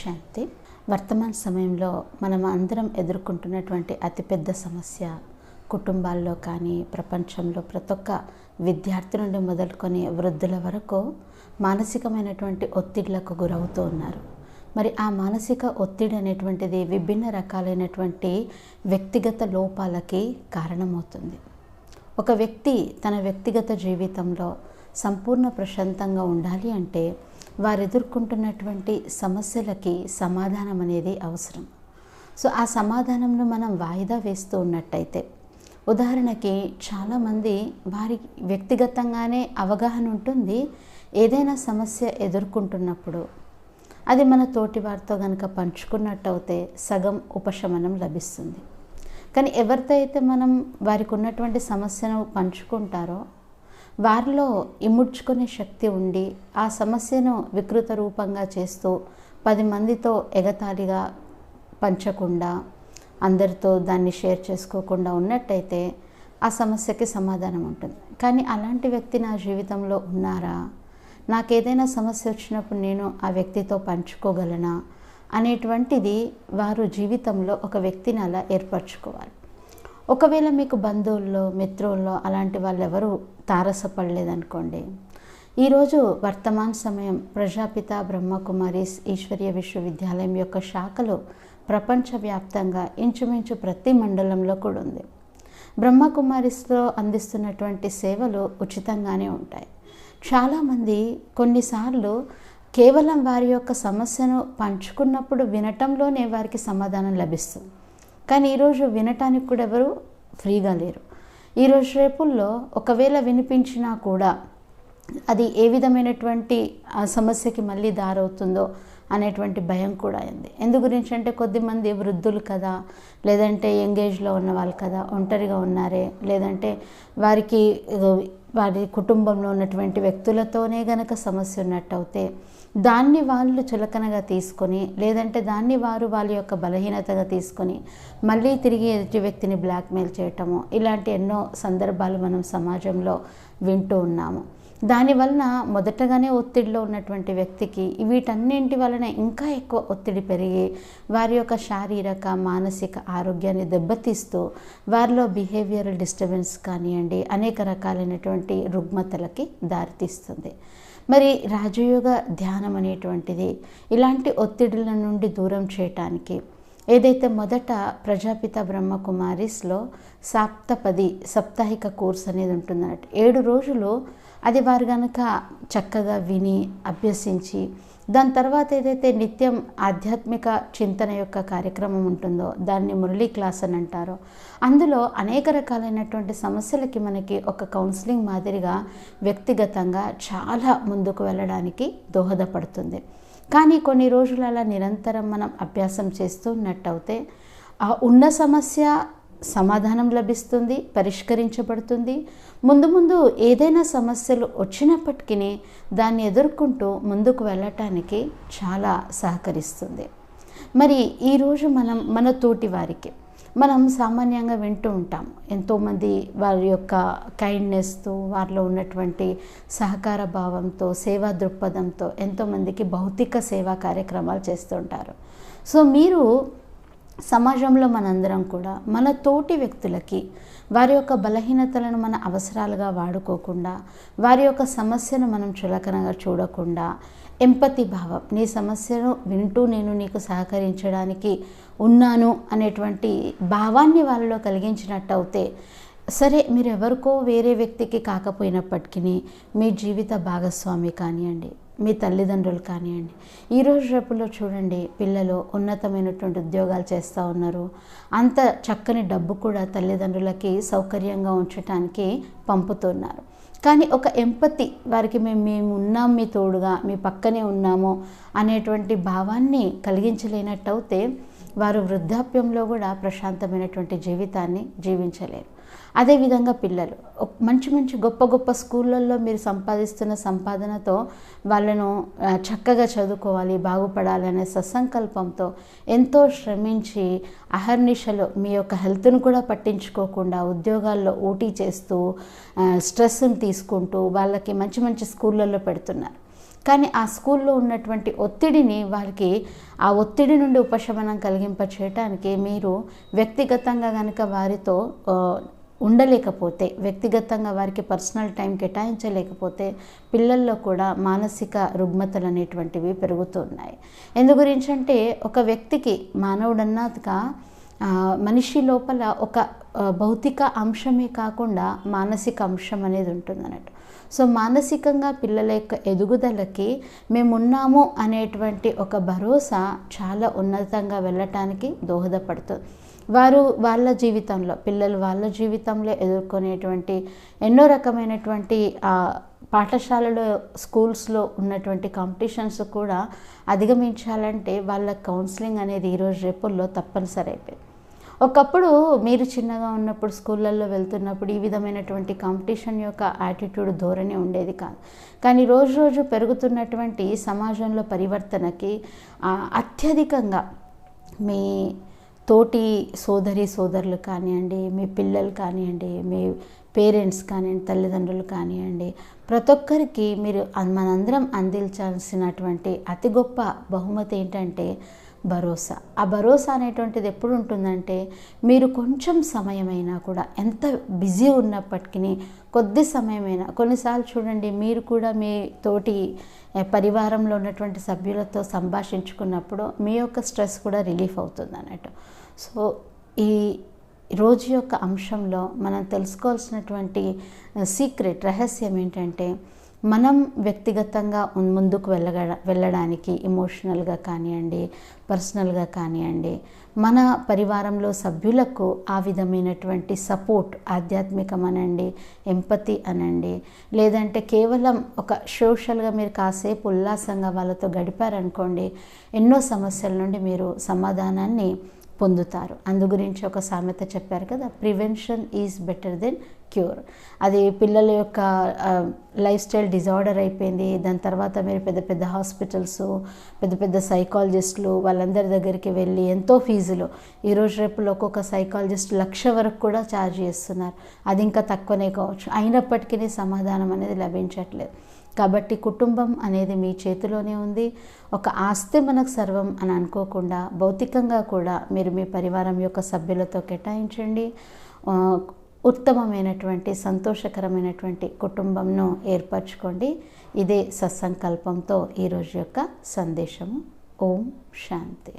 శాంతి. వర్తమాన సమయంలో మనం అందరం ఎదుర్కొంటున్నటువంటి అతిపెద్ద సమస్య కుటుంబాల్లో కానీ ప్రపంచంలో ప్రతి ఒక్క విద్యార్థి నుండి మొదలుకొని వృద్ధుల వరకు మానసికమైనటువంటి ఒత్తిళ్ళకు గురవుతూ ఉన్నారు. మరి ఆ మానసిక ఒత్తిడి అనేటువంటిది విభిన్న రకాలైనటువంటి వ్యక్తిగత లోపాలకి కారణమవుతుంది. ఒక వ్యక్తి తన వ్యక్తిగత జీవితంలో సంపూర్ణ ప్రశాంతంగా ఉండాలి అంటే వారు ఎదుర్కొంటున్నటువంటి సమస్యలకి సమాధానం అనేది అవసరం. సో ఆ సమాధానంను మనం వాయిదా వేస్తూ ఉన్నట్టయితే ఉదాహరణకి చాలామంది వారి వ్యక్తిగతంగానే అవగాహన ఉంటుంది. ఏదైనా సమస్య ఎదుర్కొంటున్నప్పుడు అది మన తోటి వారితో కనుక పంచుకున్నట్టయితే సగం ఉపశమనం లభిస్తుంది. కానీ ఎవరితో అయితే మనం వారికి ఉన్నటువంటి సమస్యను పంచుకుంటారో వారిలో ఇముడ్చుకునే శక్తి ఉండి ఆ సమస్యను వికృత రూపంగా చేస్తూ పది మందితో ఎగతాళిగా పంచకుండా అందరితో దాన్ని షేర్ చేసుకోకుండా ఉన్నట్టయితే ఆ సమస్యకి సమాధానం ఉంటుంది. కానీ అలాంటి వ్యక్తి నా జీవితంలో ఉన్నారా? నాకేదైనా సమస్య వచ్చినప్పుడు నేను ఆ వ్యక్తితో పంచుకోగలనా? అనేటువంటిది వారు జీవితంలో ఒక వ్యక్తిని అలా ఏర్పరచుకోవాలి. ఒకవేళ మీకు బంధువుల్లో మిత్రుల్లో అలాంటి వాళ్ళు ఎవరు తారసపడలేదనుకోండి ఈరోజు వర్తమాన సమయం ప్రజాపిత బ్రహ్మకుమారిస్ ఈశ్వర్య విశ్వవిద్యాలయం యొక్క శాఖలు ప్రపంచవ్యాప్తంగా ఇంచుమించు ప్రతి మండలంలో కూడా ఉంది. బ్రహ్మకుమారిస్లో అందిస్తున్నటువంటి సేవలు ఉచితంగానే ఉంటాయి. చాలామంది కొన్నిసార్లు కేవలం వారి యొక్క సమస్యను పంచుకున్నప్పుడు వినటంలోనే వారికి సమాధానం లభిస్తుంది. కానీ ఈరోజు వినటానికి కూడా ఎవరు ఫ్రీగా లేరు. ఈరోజు రేపుల్లో ఒకవేళ వినిపించినా కూడా అది ఏ విధమైనటువంటి ఆ సమస్యకి మళ్ళీ దారవుతుందో అనేటువంటి భయం కూడా అయింది ఎందు గురించి అంటే కొద్దిమంది వృద్ధులు కదా లేదంటే ఎంగేజ్లో ఉన్న వాళ్ళు కదా ఒంటరిగా ఉన్నారే లేదంటే వారికి వారి కుటుంబంలో ఉన్నటువంటి వ్యక్తులతోనే గనక సమస్య ఉన్నట్టయితే దాన్ని వాళ్ళు చులకనగా తీసుకొని లేదంటే దాన్ని వారు వాళ్ళ యొక్క బలహీనతగా తీసుకొని మళ్ళీ తిరిగి ఎదుటి వ్యక్తిని బ్లాక్మెయిల్ చేయటము ఇలాంటి ఎన్నో సందర్భాలు మనం సమాజంలో వింటూ ఉన్నాము. దానివలన మొదటగానే ఒత్తిడిలో ఉన్నటువంటి వ్యక్తికి వీటన్నింటి వలన ఇంకా ఎక్కువ ఒత్తిడి పెరిగి వారి యొక్క శారీరక మానసిక ఆరోగ్యాన్ని దెబ్బతీస్తూ వారిలో బిహేవియరల్ డిస్టర్బెన్స్ కానివ్వండి అనేక రకాలైనటువంటి రుగ్మతలకి దారితీస్తుంది. మరి రాజయోగ ధ్యానం అనేటువంటిది ఇలాంటి ఒత్తిడుల నుండి దూరం చేయటానికి ఏదైతే మొదట ప్రజాపిత బ్రహ్మకుమారిస్లో సాప్తపది సాప్తాహిక కోర్స్ అనేది ఉంటుందన్నట్టు ఏడు రోజులు అది వారు కనుక చక్కగా విని అభ్యసించి దాని తర్వాత ఏదైతే నిత్యం ఆధ్యాత్మిక చింతన యొక్క కార్యక్రమం ఉంటుందో దాన్ని మురళీ క్లాస్ అని అంటారో అందులో అనేక రకాలైనటువంటి సమస్యలకి మనకి ఒక కౌన్సిలింగ్ మాదిరిగా వ్యక్తిగతంగా చాలా ముందుకు వెళ్ళడానికి దోహదపడుతుంది. కానీ కొన్ని రోజులు అలా నిరంతరం మనం అభ్యాసం చేస్తూ ఉన్నట్టయితే ఆ ఉన్న సమస్య సమాధానం లభిస్తుంది పరిష్కరించబడుతుంది. ముందు ముందు ఏదైనా సమస్యలు వచ్చినప్పటికీ దాన్ని ఎదుర్కొంటూ ముందుకు వెళ్ళటానికి చాలా సహకరిస్తుంది. మరి ఈరోజు మనం మన తోటి వారికి మనం సామాన్యంగా వింటూ ఉంటాం. ఎంతోమంది వారి యొక్క కైండ్నెస్తో వారిలో ఉన్నటువంటి సహకార భావంతో సేవా దృక్పథంతో ఎంతోమందికి భౌతిక సేవా కార్యక్రమాలు చేస్తుంటారు సో మీరు సమాజంలో మనందరం కూడా మన తోటి వ్యక్తులకి వారి యొక్క బలహీనతలను మన అవసరాలుగా వాడుకోకుండా వారి యొక్క సమస్యను మనం చులకనగా చూడకుండా ఎంపతి భావం నీ సమస్యను వింటూ నేను నీకు సహకరించడానికి ఉన్నాను అనేటువంటి భావాన్ని వాళ్ళలో కలిగించినట్టయితే సరే మీరు ఎవరికో వేరే వ్యక్తికి కాకపోయినప్పటికీ మీ జీవిత భాగస్వామి కానివ్వండి. మీ తల్లిదండ్రులు కానివ్వండి. ఈరోజు రేపుల్లో చూడండి పిల్లలు ఉన్నతమైనటువంటి ఉద్యోగాలు చేస్తూ ఉన్నారు. అంత చక్కని డబ్బు కూడా తల్లిదండ్రులకి సౌకర్యంగా ఉంచడానికి పంపుతున్నారు. కానీ ఒక ఎంపతి వారికి మేము మేము ఉన్నాం మీ తోడుగా మీ పక్కనే ఉన్నాము అనేటువంటి భావాన్ని కలిగించలేనట్టు అయితే వారు వృద్ధాప్యంలో కూడా ప్రశాంతమైనటువంటి జీవితాన్ని జీవించలేరు. అదేవిధంగా పిల్లలు మంచి మంచి గొప్ప గొప్ప స్కూళ్ళల్లో మీరు సంపాదిస్తున్న సంపాదనతో వాళ్ళను చక్కగా చదువుకోవాలి బాగుపడాలనే ససంకల్పంతో సత్సంకల్పంతో ఎంతో శ్రమించి అహర్నిశలు మీ యొక్క హెల్త్ను కూడా పట్టించుకోకుండా ఉద్యోగాల్లో ఊటీ చేస్తూ స్ట్రెస్ని తీసుకుంటూ వాళ్ళకి మంచి మంచి స్కూళ్ళల్లో పెడుతున్నారు. కానీ ఆ స్కూల్లో ఉన్నటువంటి ఒత్తిడిని వారికి ఆ ఒత్తిడి నుండి ఉపశమనం కలిగింప చేయటానికి మీరు వ్యక్తిగతంగా కనుక వారితో ఉండలేకపోతే వ్యక్తిగతంగా వారికి పర్సనల్ టైం కేటాయించలేకపోతే పిల్లల్లో కూడా మానసిక రుగ్మతలు అనేటువంటివి పెరుగుతున్నాయి. ఎందు గురించి అంటే ఒక వ్యక్తికి మానవుడన్నాక మనిషి లోపల ఒక భౌతిక అంశమే కాకుండా మానసిక అంశం అనేది ఉంటుంది అన్నట్టు సో మానసికంగా పిల్లల యొక్క ఎదుగుదలకి మేమున్నాము అనేటువంటి ఒక భరోసా చాలా ఉన్నతంగా వెళ్ళటానికి దోహదపడుతుంది వారు వాళ్ళ జీవితంలో పిల్లలు వాళ్ళ జీవితంలో ఎదుర్కొనేటువంటి ఎన్నో రకమైనటువంటి పాఠశాలలో స్కూల్స్లో ఉన్నటువంటి కాంపిటీషన్స్ కూడా అధిగమించాలంటే వాళ్ళ కౌన్సిలింగ్ అనేది ఈరోజు రేపుల్లో తప్పనిసరి అయిపోయింది ఒకప్పుడు మీరు చిన్నగా ఉన్నప్పుడు స్కూళ్ళల్లో వెళ్తున్నప్పుడు ఈ విధమైనటువంటి కాంపిటీషన్ యొక్క యాటిట్యూడ్ ధోరణి ఉండేది కాదు. కానీ రోజు రోజు పెరుగుతున్నటువంటి సమాజంలో పరివర్తనకి అత్యధికంగా మీ తోటి సోదరి సోదరులు కానివ్వండి మీ పిల్లలు కానివ్వండి మీ పేరెంట్స్ కానివ్వండి తల్లిదండ్రులు కానివ్వండి ప్రతి ఒక్కరికి మీరు మనందరం అందించాల్సినటువంటి అతి గొప్ప బహుమతి ఏంటంటే భరోసా. ఆ భరోసా అనేటువంటిది ఎప్పుడు ఉంటుందంటే మీరు కొంచెం సమయమైనా కూడా ఎంత బిజీ ఉన్నప్పటికీ కొద్ది సమయమైనా కొన్నిసార్లు చూడండి మీరు కూడా మీ తోటి పరివారంలో ఉన్నటువంటి సభ్యులతో సంభాషించుకున్నప్పుడు మీ యొక్క స్ట్రెస్ కూడా రిలీఫ్ అవుతుంది అన్నట్టు సో ఈ రోజు యొక్క అంశంలో మనం తెలుసుకోవాల్సినటువంటి సీక్రెట్ రహస్యం ఏంటంటే మనం వ్యక్తిగతంగా ముందుకు వెళ్ళగ వెళ్ళడానికి ఎమోషనల్గా కానివ్వండి పర్సనల్గా కానివ్వండి మన పరివారంలో సభ్యులకు ఆ విధమైనటువంటి సపోర్ట్ ఆధ్యాత్మికం అనండి ఎంపతి అనండి. లేదంటే కేవలం ఒక సోషల్గా మీరు కాసేపు ఉల్లాసంగా వాళ్ళతో గడిపారనుకోండి ఎన్నో సమస్యల నుండి మీరు సమాధానాన్ని పొందుతారు. అందు గురించి ఒక సామెత చెప్పారు కదా prevention is better than cure అది పిల్లల యొక్క లైఫ్ స్టైల్ డిజార్డర్ అయిపోయింది. దాని తర్వాత మీరు పెద్ద పెద్ద హాస్పిటల్స్ పెద్ద పెద్ద సైకాలజిస్టులు వాళ్ళందరి దగ్గరికి వెళ్ళి ఎంతో ఫీజులు. ఈరోజు రేపులో ఒక్కొక్క సైకాలజిస్ట్ లక్ష వరకు కూడా ఛార్జ్ చేస్తున్నారు. అది ఇంకా తక్కువనే కావచ్చు. అయినప్పటికీ సమాధానం అనేది లభించట్లేదు. కాబట్టి కుటుంబం అనేది మీ చేతిలోనే ఉంది. ఒక ఆస్తి మనకు సర్వం అని అనుకోకుండా భౌతికంగా కూడా మీరు మీ పరివారం యొక్క సభ్యులతో కేటాయించండి. ఉత్తమమైనటువంటి సంతోషకరమైనటువంటి కుటుంబంను ఏర్పరచుకోండి. ఇదే సత్సంకల్పంతో ఈరోజు యొక్క సందేశము. ఓం శాంతి.